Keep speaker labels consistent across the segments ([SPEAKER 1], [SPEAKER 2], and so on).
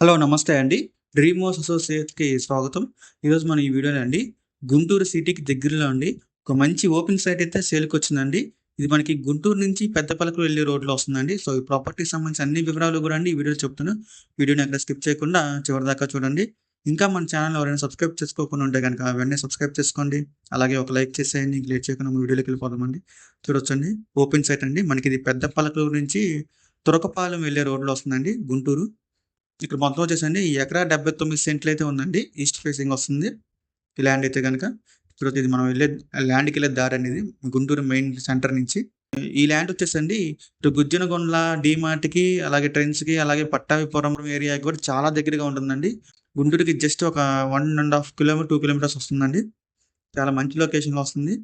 [SPEAKER 1] Hello నమస్తే అండి. Dream house అసోసియేట్స్కి స్వాగతం. ఈరోజు మనం ఈ వీడియోలో అండి గుంటూరు సిటీకి దగ్గరలో అండి ఒక మంచి ఓపెన్ సైట్ అయితే సేల్కి వచ్చిందండి. ఇది మనకి గుంటూరు నుంచి పెద్దపల్లకు వెళ్ళే రోడ్లో వస్తుందండి. సో ఈ ప్రాపర్టీకి సంబంధించి అన్ని వివరాలు కూడా అండి ఈ వీడియో చెప్తాను. వీడియోని అక్కడ స్కిప్ చేయకుండా చివరి దాకా చూడండి. ఇంకా మన ఛానల్ ఎవరైనా సబ్స్క్రైబ్ చేసుకోకుండా ఉంటే కనుక వెంటనే సబ్స్క్రైబ్ చేసుకోండి. అలాగే ఒక లైక్ చేసేయండి. లేట్ చేయకుండా మన వీడియోలోకి వెళ్ళిపోదామండి. చూడొచ్చండి. ఓపెన్ సైట్ అండి. మనకి ఇది పెద్దపల్లకు నుంచి తురకపాలెం వెళ్ళే రోడ్లో వస్తుందండి గుంటూరు. ఇక్కడ మొత్తం వచ్చేసండి. ఈ ఎకరా డెబ్బై తొమ్మిది సెంట్లు అయితే ఉందండి. ఈస్ట్ ఫేసింగ్ వస్తుంది. ఈ ల్యాండ్ అయితే కనుక ఇప్పుడు ఇది మనం వెళ్ళే ల్యాండ్కి వెళ్ళే దారి అనేది గుంటూరు మెయిన్ సెంటర్ నుంచి. ఈ ల్యాండ్ వచ్చేసండి. ఇటు గుజ్జనగొండ్ల డిమార్ట్కి అలాగే ట్రైన్స్కి అలాగే పట్టాభిపురం ఏరియాకి కూడా చాలా దగ్గరగా ఉంటుందండి. గుంటూరుకి జస్ట్ ఒక one and half kilometre two kilometres వస్తుందండి. చాలా మంచి లొకేషన్లో వస్తుంది.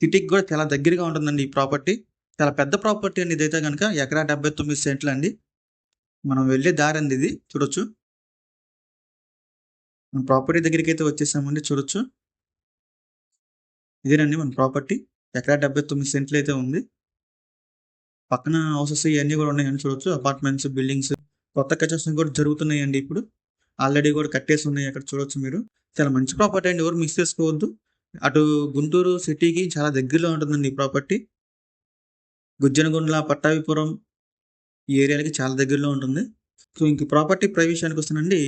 [SPEAKER 1] సిటీకి కూడా చాలా దగ్గరగా ఉంటుందండి ఈ ప్రాపర్టీ. చాలా పెద్ద ప్రాపర్టీ అండి ఇదైతే కనుక ఎకరా డెబ్బై తొమ్మిది సెంట్లు అండి మనం వెళ్ళే దారి అండి ఇది. చూడొచ్చు. మన ప్రాపర్టీ దగ్గరికి అయితే వచ్చేసామండి చూడొచ్చు. ఇదేనండి మన ప్రాపర్టీ ఎకరా డెబ్బై తొమ్మిది సెంట్లు అయితే ఉంది. పక్కన హౌసెస్ ఇవన్నీ కూడా ఉన్నాయండి చూడొచ్చు. అపార్ట్మెంట్స్ బిల్డింగ్స్ కొత్త కన్స్ట్రక్షన్ కూడా జరుగుతున్నాయండి ఇప్పుడు. ఆల్రెడీ కూడా కట్టేసి ఉన్నాయి అక్కడ చూడొచ్చు మీరు. చాలా మంచి ప్రాపర్టీ అండి ఎవరు మిస్ చేసుకోవద్దు. అటు గుంటూరు సిటీకి చాలా దగ్గరలో ఉంటుందండి ఈ ప్రాపర్టీ గుజ్జనగుండ్ల పట్టాభిపురం ఈ ఏరియాలకి చాలా దగ్గరలో ఉంటుంది. సో ఇంక ప్రాపర్టీ ప్రైస్ విషయానికి వస్తుందండి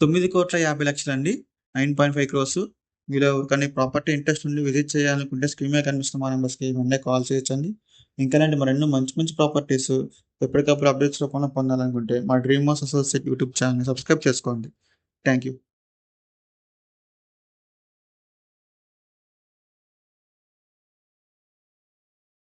[SPEAKER 1] తొమ్మిది కోట్ల యాభై లక్షలు అండి నైన్ పాయింట్ ఫైవ్ క్రోర్స్. మీరు కానీ ప్రాపర్టీ ఇంట్రెస్ట్ ఉండి విజిట్ చేయాలనుకుంటే స్క్రీన్ మీద కనిపిస్తున్న మా నెంబర్స్కి వెంటనే కాల్ చేయొచ్చండి. ఇంకా లాంటి మరెన్నో మంచి మంచి ప్రాపర్టీస్ ఎప్పటికప్పుడు అప్డేట్స్ రూపంలో పొందాలనుకుంటే మా డ్రీమ్ హౌస్ అసోసియేట్ యూట్యూబ్ ఛానల్ని సబ్స్క్రైబ్ చేసుకోండి. Thank you